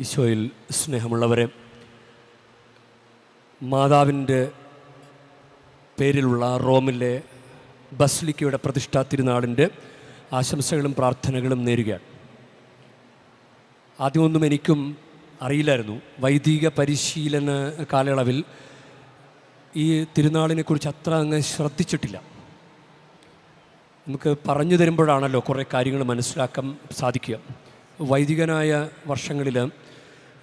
ഈശോയിൽ സ്നേഹമുള്ളവരെ മാതാവിന്റെ പേരിലുള്ള റോമിലെ ബസ്ലിക്കയുടെ പ്രതിഷ്ഠാ തിരുനാളിന്റെ ആശംസകളും പ്രാർത്ഥനകളും നേരുകയാണ് ആദ്യമൊന്നും എനിക്കും അറിയില്ലായിരുന്നു. വൈദിക പരിശീലന കാലയളവിൽ ഈ തിരുനാളിനെക്കുറിച്ച് അത്ര അങ്ങ് ശ്രദ്ധിച്ചിട്ടില്ല. നമുക്ക് പറഞ്ഞു തരുമ്പോഴാണല്ലോ കുറേ കാര്യങ്ങൾ മനസ്സിലാക്കാൻ സാധിക്കുക. വൈദികനായ വർഷങ്ങളിൽ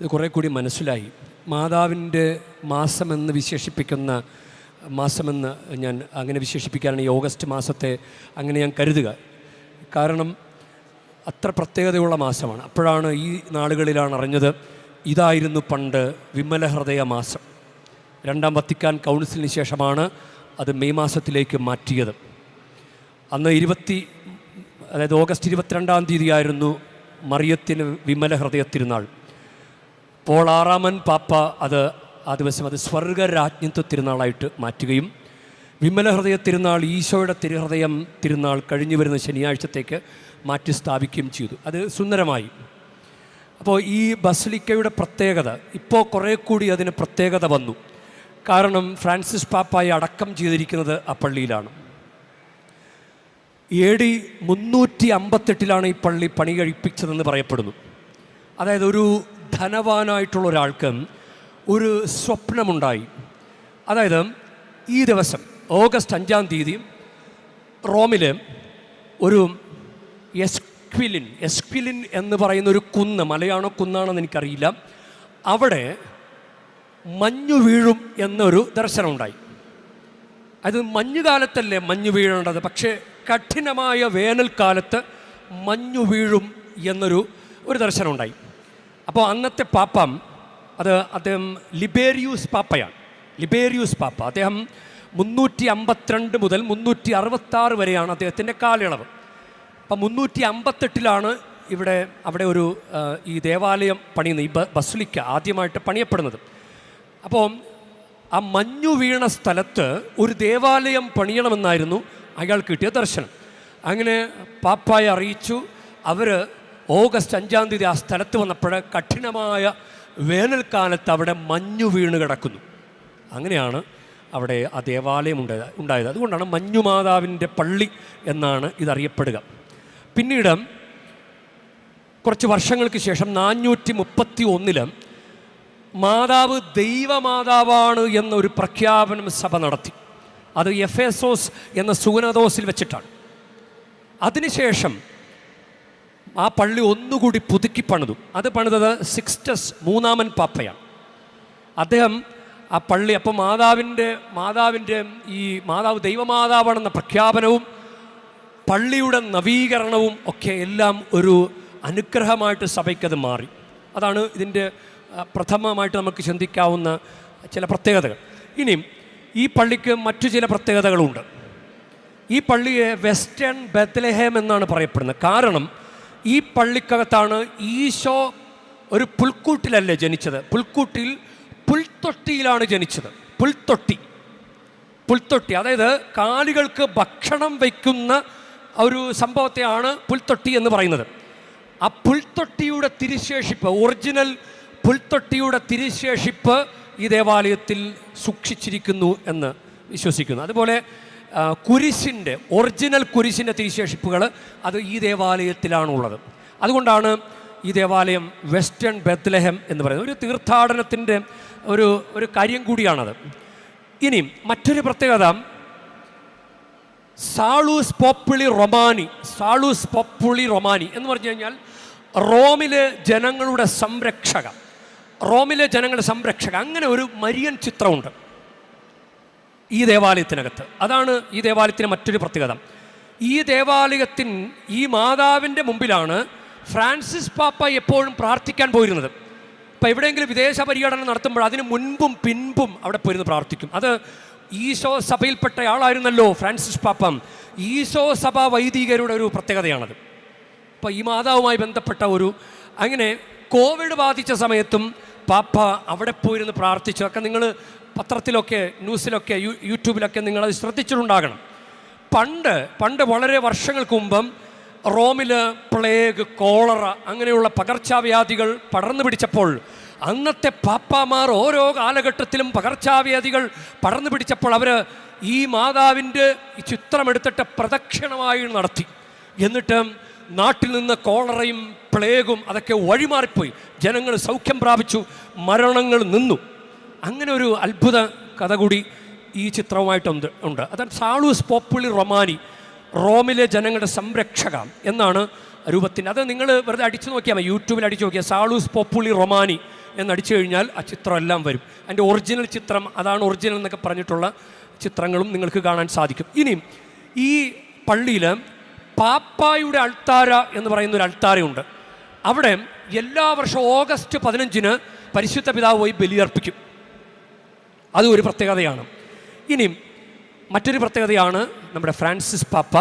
ഇത് കുറേ കൂടി മനസ്സിലായി. മാതാവിന്റെ മാസമെന്ന് വിശേഷിപ്പിക്കുന്ന മാസമെന്ന് ഞാൻ അങ്ങനെ വിശേഷിപ്പിക്കാനാണ് ഈ ഓഗസ്റ്റ് മാസത്തെ അങ്ങനെ ഞാൻ കരുതുക. കാരണം അത്ര പ്രത്യേകതയുള്ള മാസമാണ്. അപ്പോഴാണ് ഈ നാളുകളിലാണ് അറിഞ്ഞത് ഇതായിരുന്നു പണ്ട് വിമല ഹൃദയ മാസം. രണ്ടാം വത്തിക്കാൻ കൗൺസിലിന് ശേഷമാണ് അത് മെയ് മാസത്തിലേക്ക് മാറ്റിയത്. അന്ന് ഇരുപത്തി അതായത് ഓഗസ്റ്റ് ഇരുപത്തിരണ്ടാം തീയതിയായിരുന്നു മറിയത്തിന് വിമല ഹൃദയ തിരുനാൾ. പോൾ ആറാമൻ പാപ്പ അത് ആ ദിവസം അത് സ്വർഗരാജ്ഞത്വ തിരുനാളായിട്ട് മാറ്റുകയും വിമല ഹൃദയ തിരുനാൾ ഈശോയുടെ തിരുഹൃദയം തിരുനാൾ കഴിഞ്ഞു വരുന്ന ശനിയാഴ്ചത്തേക്ക് മാറ്റി സ്ഥാപിക്കുകയും ചെയ്തു. അത് സുന്ദരമായി. അപ്പോൾ ഈ ബസലിക്കയുടെ പ്രത്യേകത ഇപ്പോൾ കുറേ കൂടി അതിന് പ്രത്യേകത വന്നു. കാരണം ഫ്രാൻസിസ് പാപ്പായി അടക്കം ചെയ്തിരിക്കുന്നത് ആ പള്ളിയിലാണ്. എ ഡി മുന്നൂറ്റി അമ്പത്തെട്ടിലാണ് ഈ പള്ളി പണി കഴിപ്പിച്ചതെന്ന് പറയപ്പെടുന്നു. അതായത് ഒരു ധനവാനായിട്ടുള്ള ഒരാൾക്ക് ഒരു സ്വപ്നമുണ്ടായി. അതായത് ഈ ദിവസം ഓഗസ്റ്റ് അഞ്ചാം തീയതി റോമിൽ ഒരു എസ്ക്വിലിൻ എസ്ക്വിലിൻ എന്ന് പറയുന്ന ഒരു കുന്ന് മലയാണോ കുന്നാണെന്ന് എനിക്കറിയില്ല. അവിടെ മഞ്ഞു വീഴും എന്നൊരു ദർശനമുണ്ടായി. അത് മഞ്ഞുകാലത്തല്ലേ മഞ്ഞു വീഴേണ്ടത്? പക്ഷേ കഠിനമായ വേനൽക്കാലത്ത് മഞ്ഞു വീഴും എന്നൊരു ഒരു ദർശനമുണ്ടായി. അപ്പോൾ അന്നത്തെ പാപ്പം അത് അദ്ദേഹം ലിബേരിയൂസ് പാപ്പയാണ്. ലിബേരിയൂസ് പാപ്പ. അദ്ദേഹം മുന്നൂറ്റി അമ്പത്തിരണ്ട് മുതൽ മുന്നൂറ്റി അറുപത്താറ് വരെയാണ് അദ്ദേഹത്തിന്റെ കാലയളവ്. അപ്പം മുന്നൂറ്റി അമ്പത്തെട്ടിലാണ് ഇവിടെ അവിടെ ഒരു ഈ ദേവാലയം പണിയുന്നത് ഈ ബസുലിക്ക ആദ്യമായിട്ട് പണിയപ്പെടുന്നത്. അപ്പോൾ ആ മഞ്ഞു വീണ സ്ഥലത്ത് ഒരു ദേവാലയം പണിയണമെന്നായിരുന്നു അയാൾ കിട്ടിയ ദർശനം. അങ്ങനെ പാപ്പായെ അറിയിച്ചു. അവർ ഓഗസ്റ്റ് അഞ്ചാം തീയതി ആ സ്ഥലത്ത് വന്നപ്പോൾ കഠിനമായ വേനൽക്കാലത്ത് അവിടെ മഞ്ഞു വീണ് കിടക്കുന്നു. അങ്ങനെയാണ് അവിടെ ആ ദേവാലയം ഉണ്ടായത് ഉണ്ടായത്. അതുകൊണ്ടാണ് മഞ്ഞുമാതാവിന്റെ പള്ളി എന്നാണ് ഇതറിയപ്പെടുക. പിന്നീട് കുറച്ച് വർഷങ്ങൾക്ക് ശേഷം നാനൂറ്റി മുപ്പത്തി ഒന്നിൽ മാതാവ് ദൈവമാതാവാണ് എന്നൊരു പ്രഖ്യാപനം സഭ നടത്തി. അത് എഫ് എസോസ് എന്ന സുഗനദോസിൽ വെച്ചിട്ടാണ്. അതിനുശേഷം ആ പള്ളി ഒന്നുകൂടി പുതുക്കി പണിതു. അത് പണിതത് സിക്സ്റ്റസ് മൂന്നാമൻ പാപ്പയാണ്. അദ്ദേഹം ആ പള്ളി അപ്പം മാതാവിന്റെ മാതാവിന്റെ ഈ മാതാവ് ദൈവമാതാവാണെന്ന പ്രഖ്യാപനവും പള്ളിയുടെ നവീകരണവും ഒക്കെ എല്ലാം ഒരു അനുഗ്രഹമായിട്ട് സഭയ്ക്കത് മാറി. അതാണ് ഇതിന്റെ പ്രഥമമായിട്ട് നമുക്ക് ചിന്തിക്കാവുന്ന ചില പ്രത്യേകതകൾ. ഇനിയും ഈ പള്ളിക്ക് മറ്റു ചില പ്രത്യേകതകളുണ്ട്. ഈ പള്ളിയെ വെസ്റ്റേൺ ബത്ലഹേം എന്നാണ് പറയപ്പെടുന്നത്. കാരണം ഈ പള്ളിക്കകത്താണ് ഈശോ ഒരു പുൽക്കൂട്ടിലല്ലേ ജനിച്ചത്? പുൽക്കൂട്ടിൽ പുൽത്തൊട്ടിയിലാണ് ജനിച്ചത്. പുൽത്തൊട്ടി. പുൽത്തൊട്ടി. അതായത് കാലികൾക്ക് ഭക്ഷണം വയ്ക്കുന്ന ഒരു സംഭവത്തെയാണ് പുൽത്തൊട്ടി എന്ന് പറയുന്നത്. ആ പുൽത്തൊട്ടിയുടെ തിരിശേഷിപ്പ് ഒറിജിനൽ പുൽത്തൊട്ടിയുടെ തിരിശേഷിപ്പ് ഈ ദേവാലയത്തിൽ സൂക്ഷിച്ചിരിക്കുന്നു എന്ന് വിശ്വസിക്കുന്നു. അതുപോലെ കുരിശിന്റെ ഒറിജിനൽ കുരിശിന്റെ തിരിശേഷിപ്പുകൾ അത് ഈ ദേവാലയത്തിലാണുള്ളത്. അതുകൊണ്ടാണ് ഈ ദേവാലയം വെസ്റ്റേൺ ബെത്ലഹം എന്ന് പറയുന്നത്. ഒരു തീർത്ഥാടനത്തിന്റെ ഒരു ഒരു കാര്യം കൂടിയാണത്. ഇനി മറ്റൊരു പ്രത്യേകത. സാളൂസ് പോപ്പുളി റൊമാനി സാളൂസ് പോപ്പുളി റൊമാനി എന്ന് പറഞ്ഞു കഴിഞ്ഞാൽ റോമിലെ ജനങ്ങളുടെ സംരക്ഷക റോമിലെ ജനങ്ങളുടെ സംരക്ഷക. അങ്ങനെ ഒരു മരിയൻ ചിത്രമുണ്ട്. ഈ ദേവാലയത്തിനകത്ത്. അതാണ് ഈ ദേവാലയത്തിന് മറ്റൊരു പ്രത്യേകത. ഈ ദേവാലയത്തിൻ ഈ മാതാവിന്റെ മുമ്പിലാണ് ഫ്രാൻസിസ് പാപ്പ എപ്പോഴും പ്രാർത്ഥിക്കാൻ പോയിരുന്നത്. ഇപ്പം എവിടെയെങ്കിലും വിദേശ പര്യടനം നടത്തുമ്പോൾ അതിന് മുൻപും പിൻപും അവിടെ പോയിരുന്ന് പ്രാർത്ഥിക്കും. അത് ഈശോ സഭയിൽപ്പെട്ട ആളായിരുന്നല്ലോ ഫ്രാൻസിസ് പാപ്പം. ഈശോ സഭ വൈദികരുടെ ഒരു പ്രത്യേകതയാണത്. അപ്പോൾ ഈ മാതാവുമായി ബന്ധപ്പെട്ട ഒരു അങ്ങനെ കോവിഡ് ബാധിച്ച സമയത്തും പാപ്പ അവിടെ പോയിരുന്ന് പ്രാർത്ഥിച്ചു. ഒക്കെ നിങ്ങൾ പത്രത്തിലൊക്കെ ന്യൂസിലൊക്കെ യൂട്യൂബിലൊക്കെ നിങ്ങളത് ശ്രദ്ധിച്ചിട്ടുണ്ടാകണം. പണ്ട് പണ്ട് വളരെ വർഷങ്ങൾക്ക് മുമ്പം റോമിൽ പ്ലേഗ് കോളറ അങ്ങനെയുള്ള പകർച്ചവ്യാധികൾ പടർന്നു പിടിച്ചപ്പോൾ അന്നത്തെ പാപ്പാമാർ ഓരോ കാലഘട്ടത്തിലും പകർച്ചവ്യാധികൾ പടർന്നു പിടിച്ചപ്പോൾ അവർ ഈ മാതാവിന്റെ ചിത്രമെടുത്തിട്ട് പ്രദക്ഷിണമായി നടത്തി. എന്നിട്ട് നാട്ടിൽ നിന്ന് കോളറയും പ്ലേഗും അതൊക്കെ വഴിമാറിപ്പോയി. ജനങ്ങൾ സൗഖ്യം പ്രാപിച്ചു. മരണങ്ങൾ നിന്നു. അങ്ങനെ ഒരു അത്ഭുത കഥ കൂടി ഈ ചിത്രവുമായിട്ടുണ്ട് ഉണ്ട്. അതാണ് സാളൂസ് പോപ്പുളി റൊമാനി റോമിലെ ജനങ്ങളുടെ സംരക്ഷക എന്നാണ് രൂപത്തിന്റെ. അത് നിങ്ങൾ വെറുതെ അടിച്ചു നോക്കിയാൽ മതി യൂട്യൂബിൽ അടിച്ചു നോക്കിയാൽ സാളൂസ് പോപ്പുളി റൊമാനി എന്നടിച്ചു കഴിഞ്ഞാൽ ആ ചിത്രം എല്ലാം വരും. അതിന്റെ ഒറിജിനൽ ചിത്രം അതാണ് ഒറിജിനൽ എന്നൊക്കെ പറഞ്ഞിട്ടുള്ള ചിത്രങ്ങളും നിങ്ങൾക്ക് കാണാൻ സാധിക്കും. ഇനിയും ഈ പള്ളിയിൽ പാപ്പായുടെ അൾത്താര എന്ന് പറയുന്ന ഒരു അൾത്താരയുണ്ട്. അവിടെ എല്ലാ വർഷവും ഓഗസ്റ്റ് പതിനഞ്ചിന് പരിശുദ്ധ പിതാവ് പോയി ബലിയർപ്പിക്കും. അത് ഒരു പ്രത്യേകതയാണ്. ഇനി മറ്റൊരു പ്രത്യേകതയാണ് നമ്മുടെ ഫ്രാൻസിസ് പാപ്പ.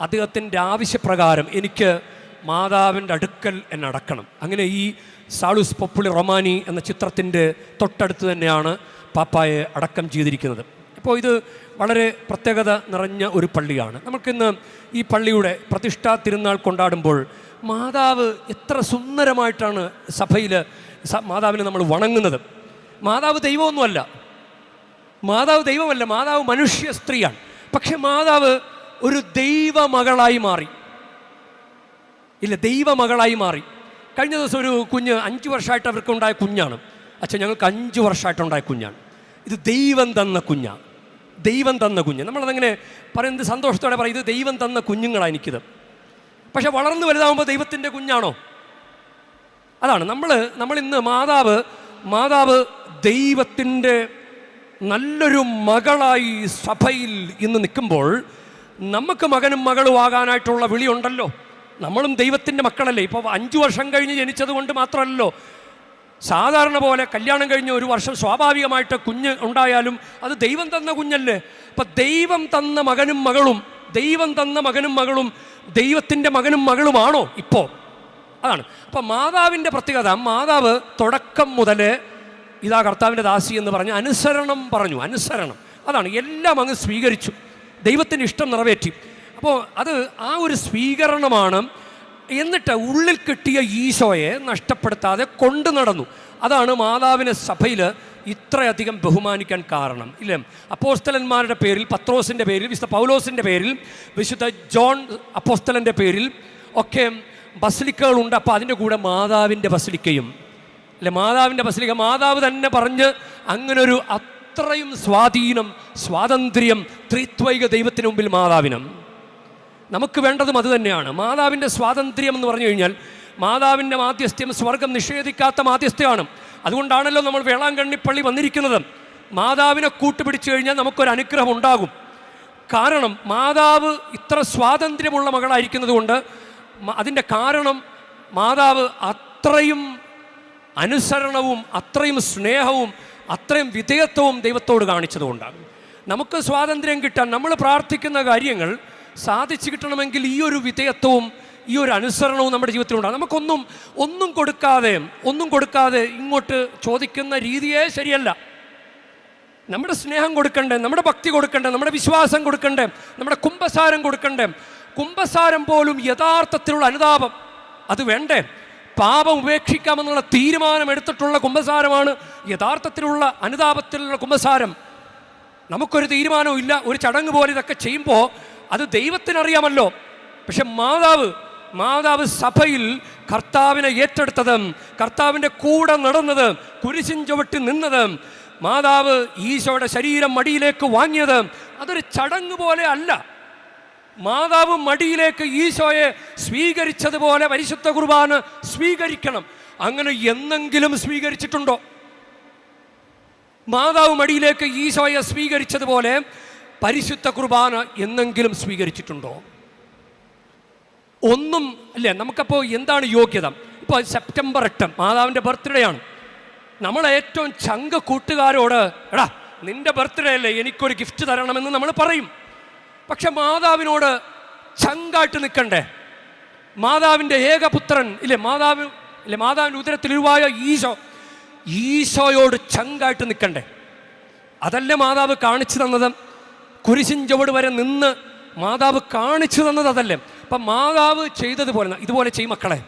അദ്ദേഹത്തിന്റെ ആവശ്യപ്രകാരം എനിക്ക് മാതാവിന്റെ അടുക്കൽ എന്നെ അടക്കണം അങ്ങനെ ഈ സാളുസ് പൊപ്പുളി റൊമാനി എന്ന ചിത്രത്തിന്റെ തൊട്ടടുത്ത് തന്നെയാണ് പാപ്പായെ അടക്കം ചെയ്തിരിക്കുന്നത്. അപ്പോൾ ഇത് വളരെ പ്രത്യേകത നിറഞ്ഞ ഒരു പള്ളിയാണ്. നമുക്കിന്ന് ഈ പള്ളിയുടെ പ്രതിഷ്ഠാ തിരുനാൾ കൊണ്ടാടുമ്പോൾ മാതാവ് എത്ര സുന്ദരമായിട്ടാണ് സഭയിൽ മാതാവിനെ നമ്മൾ വണങ്ങുന്നത്. മാതാവ് ദൈവമൊന്നുമല്ല. മാതാവ് ദൈവമല്ല മാതാവ് മനുഷ്യ സ്ത്രീയാണ്. പക്ഷെ മാതാവ് ഒരു ദൈവമകളായി മാറി. ഇല്ല ദൈവമകളായി മാറി. കഴിഞ്ഞ ദിവസം ഒരു കുഞ്ഞ് അഞ്ച് വർഷമായിട്ട് അവർക്ക് ഉണ്ടായ കുഞ്ഞാണ്. അച്ഛൻ ഞങ്ങൾക്ക് അഞ്ച് വർഷമായിട്ടുണ്ടായ കുഞ്ഞാണ്. ഇത് ദൈവം തന്ന കുഞ്ഞാണ് ദൈവം തന്ന കുഞ്ഞ്. നമ്മളതങ്ങനെ പറയുന്നത് സന്തോഷത്തോടെ പറയും ഇത് ദൈവം തന്ന കുഞ്ഞുങ്ങളാണ് എനിക്കിത്. പക്ഷെ വളർന്നു വലുതാവുമ്പോൾ ദൈവത്തിന്റെ കുഞ്ഞാണോ? അതാണ്. നമ്മൾ നമ്മളിന്ന് മാതാവ് മാതാവ് ദൈവത്തിന്റെ നല്ലൊരു മകളായി സഭയിൽ ഇന്ന് നിൽക്കുമ്പോൾ നമുക്ക് മകനും മകളും ആകാനായിട്ടുള്ള വിളിയുണ്ടല്ലോ. നമ്മളും ദൈവത്തിന്റെ മക്കളല്ലേ. ഇപ്പോൾ അഞ്ചു വർഷം കഴിഞ്ഞ് ജനിച്ചത് കൊണ്ട് മാത്രമല്ലോ സാധാരണ പോലെ കല്യാണം കഴിഞ്ഞ് ഒരു വർഷം സ്വാഭാവികമായിട്ട് കുഞ്ഞ് ഉണ്ടായാലും അത് ദൈവം തന്ന കുഞ്ഞല്ലേ. അപ്പം ദൈവം തന്ന മകനും മകളും ദൈവം തന്ന മകനും മകളും ദൈവത്തിന്റെ മകനും മകളുമാണോ ഇപ്പോൾ? അതാണ്. അപ്പം മാതാവിന്റെ പ്രത്യേകത മാതാവ് തുടക്കം മുതൽ ഇതാ കർത്താവിന്റെ ദാസി എന്ന് പറഞ്ഞ് അനുസരണം പറഞ്ഞു അനുസരണം. അതാണ് എല്ലാം അങ്ങ് സ്വീകരിച്ചു. ദൈവത്തിന്റെ ഇഷ്ടം നിറവേറ്റി. അപ്പോൾ അത് ആ ഒരു സ്വീകരണമാണ് എന്നിട്ട് ഉള്ളിൽ കിട്ടിയ ഈശോയെ നഷ്ടപ്പെടുത്താതെ കൊണ്ടു നടന്നു. അതാണ് മാതാവിനെ സഭയിൽ ഇത്രയധികം ബഹുമാനിക്കാൻ കാരണം ഇല്ലേ? അപ്പോസ്തലന്മാരുടെ പേരിൽ പത്രോസിന്റെ പേരിൽ വിശുദ്ധ പൗലോസിന്റെ പേരിൽ വിശുദ്ധ ജോൺ അപ്പോസ്തലന്റെ പേരിൽ ഒക്കെ ബസലിക്കകളുണ്ട്. അപ്പോൾ അതിന്റെ കൂടെ മാതാവിന്റെ ബസലിക്കയും അല്ലെ മാതാവിന്റെ ബസലിക്ക മാതാവ് തന്നെ പറഞ്ഞ് അങ്ങനൊരു അത്രയും സ്വാധീനം സ്വാതന്ത്ര്യം ത്രിത്വൈക ദൈവത്തിന് മുമ്പിൽ മാതാവിനും. നമുക്ക് വേണ്ടതും അത് തന്നെയാണ്. മാതാവിന്റെ സ്വാതന്ത്ര്യം എന്ന് പറഞ്ഞു കഴിഞ്ഞാൽ മാതാവിന്റെ മാധ്യസ്ഥ്യം സ്വർഗം നിഷേധിക്കാത്ത മാധ്യസ്ഥയാണ് അതുകൊണ്ടാണല്ലോ നമ്മൾ വേളാങ്കണ്ണിപ്പള്ളി വന്നിരിക്കുന്നത്. മാതാവിനെ കൂട്ടുപിടിച്ചു കഴിഞ്ഞാൽ നമുക്കൊരു അനുഗ്രഹം ഉണ്ടാകും. കാരണം മാതാവ് ഇത്ര സ്വാതന്ത്ര്യമുള്ള മകളായിരിക്കുന്നത് കൊണ്ട് അതിന്റെ കാരണം മാതാവ് അത്രയും അനുസരണവും അത്രയും സ്നേഹവും അത്രയും വിധേയത്വവും ദൈവത്തോട് കാണിച്ചതുകൊണ്ടാണ്. നമുക്ക് സ്വാതന്ത്ര്യം കിട്ടാൻ നമ്മൾ പ്രാർത്ഥിക്കുന്ന കാര്യങ്ങൾ സാധിച്ചു കിട്ടണമെങ്കിൽ ഈ ഒരു വിധേയത്വവും ഈ ഒരു അനുസരണവും നമ്മുടെ ജീവിതത്തിലുണ്ടാകും. നമുക്കൊന്നും ഒന്നും കൊടുക്കാതെ ഒന്നും കൊടുക്കാതെ ഇങ്ങോട്ട് ചോദിക്കുന്ന രീതിയേ ശരിയല്ല. നമ്മുടെ സ്നേഹം കൊടുക്കണ്ടേ നമ്മുടെ ഭക്തി കൊടുക്കണ്ടേ നമ്മുടെ വിശ്വാസം കൊടുക്കണ്ടേ നമ്മുടെ കുംഭസാരം കൊടുക്കണ്ടേ. കുംഭസാരം പോലും യഥാർത്ഥത്തിലുള്ള അനുതാപം. അത് വേണ്ടേ? പാപം ഉപേക്ഷിക്കാമെന്നുള്ള തീരുമാനം എടുത്തിട്ടുള്ള കുംഭസാരമാണ് യഥാർത്ഥത്തിലുള്ള അനുതാപത്തിലുള്ള കുംഭസാരം നമുക്കൊരു തീരുമാനവും ഇല്ല ഒരു ചടങ്ങ് പോലെ ഇതൊക്കെ ചെയ്യുമ്പോൾ അത് ദൈവത്തിനറിയാമല്ലോ. പക്ഷെ മാതാവ് മാതാവ് സഭയിൽ കർത്താവിനെ ഏറ്റെടുത്തത് കർത്താവിന്റെ കൂടെ നടന്നത് കുരിശിൻ ചുവട്ടി നിന്നത് മാതാവ് ഈശോയുടെ ശരീരം മടിയിലേക്ക് വാങ്ങിയത് അതൊരു ചടങ്ങ് പോലെ അല്ല. മാതാവ് മടിയിലേക്ക് ഈശോയെ സ്വീകരിച്ചതുപോലെ പരിശുദ്ധ കുർബാന സ്വീകരിക്കണം. അങ്ങനെ എന്നെങ്കിലും സ്വീകരിച്ചിട്ടുണ്ടോ? മാതാവ് മടിയിലേക്ക് ഈശോയെ സ്വീകരിച്ചതുപോലെ പരിശുദ്ധ കുർബാന എന്നെങ്കിലും സ്വീകരിച്ചിട്ടുണ്ടോ? ഒന്നും അല്ലേ നമുക്കപ്പോൾ എന്താണ് യോഗ്യത? ഇപ്പോൾ സെപ്റ്റംബർ എട്ട് മാതാവിന്റെ ബർത്ത്ഡേ ആണ്. നമ്മൾ ഏറ്റവും ചങ്ക കൂട്ടുകാരോട് എടാ നിന്റെ ബർത്ത്ഡേ അല്ലേ എനിക്കൊരു ഗിഫ്റ്റ് തരണമെന്ന് നമ്മൾ പറയും. പക്ഷെ മാതാവിനോട് ചങ്കാട്ട് നിൽക്കണ്ടേ? മാതാവിന്റെ ഏകപുത്രൻ ഇല്ലേ മാതാവ് ഇല്ലേ മാതാവിന്റെ ഉദരത്തിൽ ഉരുവായ ഈശോ ഈശോയോട് ചങ്കായിട്ട് നിൽക്കണ്ടേ? അതല്ലേ മാതാവ് കാണിച്ചു തന്നത്? കുരിശിൻ വരെ നിന്ന് മാതാവ് കാണിച്ചു തന്നത് അതല്ലേ? അപ്പം മാതാവ് ചെയ്തതുപോലെ ഇതുപോലെ ചെയ്യും മക്കളെ.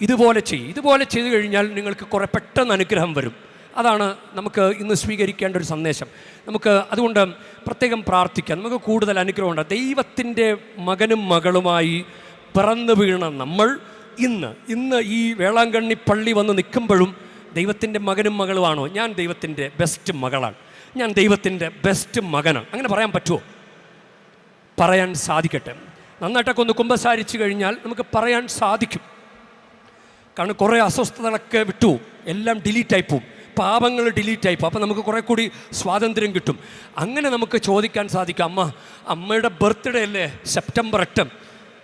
ഇതുപോലെ ചെയ്യും. ഇതുപോലെ ചെയ്തു കഴിഞ്ഞാൽ നിങ്ങൾക്ക് കുറേ പെട്ടെന്ന് അനുഗ്രഹം വരും. അതാണ് നമുക്ക് ഇന്ന് സ്വീകരിക്കേണ്ട ഒരു സന്ദേശം. നമുക്ക് അതുകൊണ്ട് പ്രത്യേകം പ്രാർത്ഥിക്കാം. നമുക്ക് കൂടുതൽ അനുഗ്രഹമുണ്ട്. ദൈവത്തിന്റെ മകനും മകളുമായി പിറന്നു വീണ നമ്മൾ ഇന്ന് ഇന്ന് ഈ വേളാങ്കണ്ണി പള്ളി വന്ന് നിൽക്കുമ്പോഴും ദൈവത്തിന്റെ മകനും മകളുമാണോ? ഞാൻ ദൈവത്തിന്റെ ബെസ്റ്റ് മകളാണ്. ഞാൻ ദൈവത്തിന്റെ ബെസ്റ്റ് മകനാണ്. അങ്ങനെ പറയാൻ പറ്റുമോ? പറയാൻ സാധിക്കട്ടെ. നന്നായിട്ടൊക്കെ ഒന്ന് കുമ്പസാരിച്ചു കഴിഞ്ഞാൽ നമുക്ക് പറയാൻ സാധിക്കും. കാരണം കുറേ അസ്വസ്ഥതകളൊക്കെ വിട്ടു എല്ലാം ഡിലീറ്റായി പോവും. പാപങ്ങൾ ഡിലീറ്റായി പോകും അപ്പം നമുക്ക് കുറേ കൂടി സ്വാതന്ത്ര്യം കിട്ടും. അങ്ങനെ നമുക്ക് ചോദിക്കാൻ സാധിക്കും അമ്മ അമ്മയുടെ ബർത്ത്ഡേ അല്ലേ? സെപ്റ്റംബർ എട്ട്.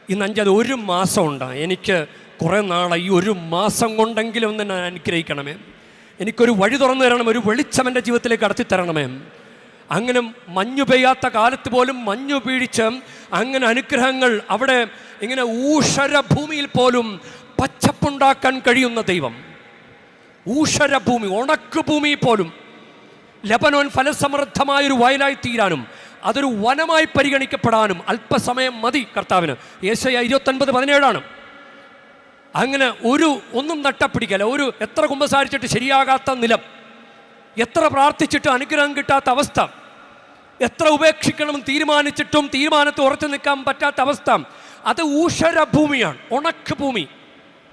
ഇന്ന് അഞ്ചത് ഒരു മാസം ഉണ്ടാകും എനിക്ക് കുറേ നാളായി. ഈ ഒരു മാസം കൊണ്ടെങ്കിലും ഒന്ന് ഞാൻ അനുഗ്രഹിക്കണമേ. എനിക്കൊരു വഴി തുറന്നു തരണം ഒരു വെളിച്ചം എന്റെ ജീവിതത്തിലേക്ക് കടത്തി തരണമേ. അങ്ങനെ മഞ്ഞു പെയ്യാത്ത കാലത്ത് പോലും മഞ്ഞു പീഴിച്ച് അങ്ങനെ അനുഗ്രഹങ്ങൾ അവിടെ ഇങ്ങനെ ഊഷര ഭൂമിയിൽ പോലും പച്ചപ്പുണ്ടാക്കാൻ കഴിയുന്ന ദൈവം. ഊഷര ഭൂമി ഉണക്ക് ഭൂമി പോലും ലബനോൻ ഫലസമൃദ്ധമായൊരു വയലായി തീരാനും അതൊരു വനമായി പരിഗണിക്കപ്പെടാനും അല്പസമയം മതി കർത്താവിന്. ഏശയ ഇരുപത്തൊൻപത് പതിനേഴാണ്. അങ്ങനെ ഒരു ഒന്നും നട്ടപ്പിടിക്കല ഒരു എത്ര കുമ്പസാരിച്ചിട്ട് ശരിയാകാത്ത നിലം. എത്ര പ്രാർത്ഥിച്ചിട്ട് അനുഗ്രഹം കിട്ടാത്ത അവസ്ഥ. എത്ര ഉപേക്ഷിക്കണം തീരുമാനിച്ചിട്ടും തീരുമാനത്തെ ഉറച്ചു നിൽക്കാൻ പറ്റാത്ത അവസ്ഥ. അത് ഊഷര ഭൂമിയാണ് ഉണക്ക് ഭൂമി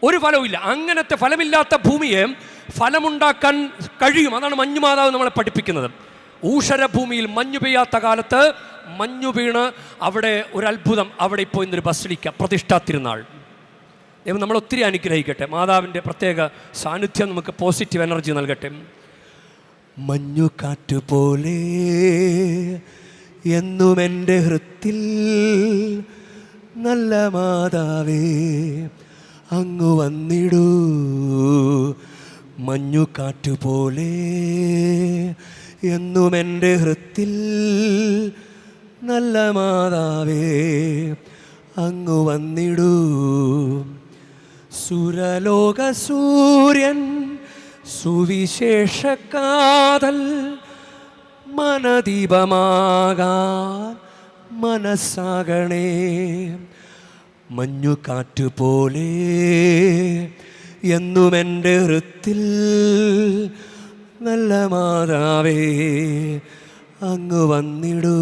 ഒരു ഫലവുമില്ല. അങ്ങനത്തെ ഫലമില്ലാത്ത ഭൂമിയെ ഫലമുണ്ടാക്കാൻ കഴിയും. അതാണ് മഞ്ഞുമാതാവ് നമ്മളെ പഠിപ്പിക്കുന്നത്. ഊഷര ഭൂമിയിൽ മഞ്ഞു പെയ്യാത്ത കാലത്ത് മഞ്ഞു വീണ് അവിടെ ഒരു അത്ഭുതം അവിടെ ഇപ്പോൾ ഇന്നൊരു ബസ്ലിക്ക പ്രതിഷ്ഠാ തിരുനാൾ. ദൈവം നമ്മൾ ഒത്തിരി അനുഗ്രഹിക്കട്ടെ. മാതാവിന്റെ പ്രത്യേക സാന്നിധ്യം നമുക്ക് പോസിറ്റീവ് എനർജി നൽകട്ടെ. മഞ്ഞുകാറ്റ് പോലെ എന്നും എന്റെ ഹൃത്തിൽ നല്ല മാതാവേ അങ്ങ് വന്നിടൂ. മഞ്ഞുകാറ്റ് പോലെ എന്നും എന്റെ ഹൃത്തിൽ നല്ല മാതാവേ അങ്ങ് വന്നിടൂ. സുരലോക സൂര്യൻ സുവിശേഷക്കാതൽ മനദീപമാകാൻ മനസ്സാകണേ. മഞ്ഞുകാറ്റ് പോലെ എന്നും എന്റെ ഹൃത്തിൽ നല്ല മാതാവേ അങ്ങ് വന്നിടൂ.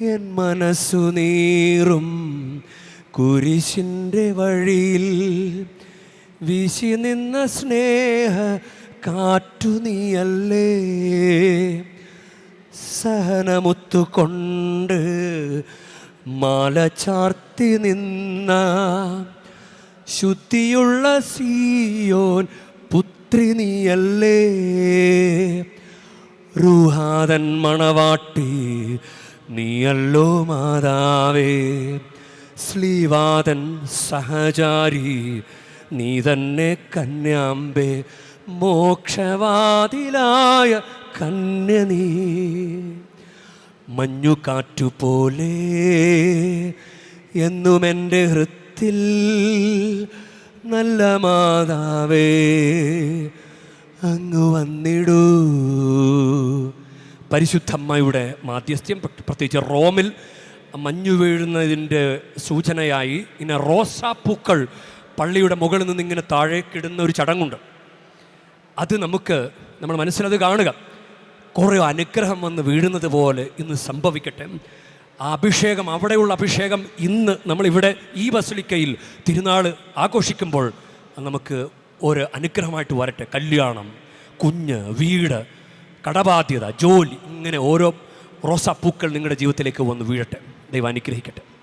എൻ മനസ്സു നീറും കുരിശിന്റെ വഴിയിൽ വീശി നിന്ന സ്നേഹ കാറ്റു നീയല്ലേ. സഹനമുത്തുകൊണ്ട് മാല ചാർത്തി നിന്ന ശുദ്ധിയുള്ള സിയോൻ പുത്രി നീയല്ലേ? റൂഹാതൻ മണവാട്ടി നീയല്ലോ മാതാവേ. ശ്ലീവാതൻ സഹചാരി നീ തന്നെ കന്യാമ്പേ മോക്ഷവാതിലായ കന്യ നീ. മഞ്ഞുകാറ്റുപോലെ എന്നും എന്റെ ഹൃത്തിൽ നല്ല മാതാവേ അങ്ങ് വന്നിടൂ. പരിശുദ്ധമ്മയുടെ മാധ്യസ്ഥ്യം പ്രത്യേകിച്ച് റോമിൽ മഞ്ഞു വീഴുന്നതിന്റെ സൂചനയായി ഇങ്ങനെ റോസാപ്പൂക്കൾ പള്ളിയുടെ മുകളിൽ നിന്ന് ഇങ്ങനെ താഴേക്കിടുന്ന ഒരു ചടങ്ങുണ്ട്. അത് നമുക്ക് നമ്മൾ മനസ്സിലത് കാണുക. കുറേ അനുഗ്രഹം വന്ന് വീഴുന്നത് പോലെ ഇന്ന് സംഭവിക്കട്ടെ. ആ അഭിഷേകം അവിടെയുള്ള അഭിഷേകം ഇന്ന് നമ്മളിവിടെ ഈ ബസലിക്കയിൽ തിരുനാൾ ആഘോഷിക്കുമ്പോൾ നമുക്ക് ഒരു അനുഗ്രഹമായിട്ട് വരട്ടെ. കല്യാണം കുഞ്ഞ് വീട് കടബാധ്യത ജോലി ഇങ്ങനെ ഓരോ റോസാപ്പൂക്കൾ നിങ്ങളുടെ ജീവിതത്തിലേക്ക് വന്ന് വീഴട്ടെ. ദൈവം അനുഗ്രഹിക്കട്ടെ.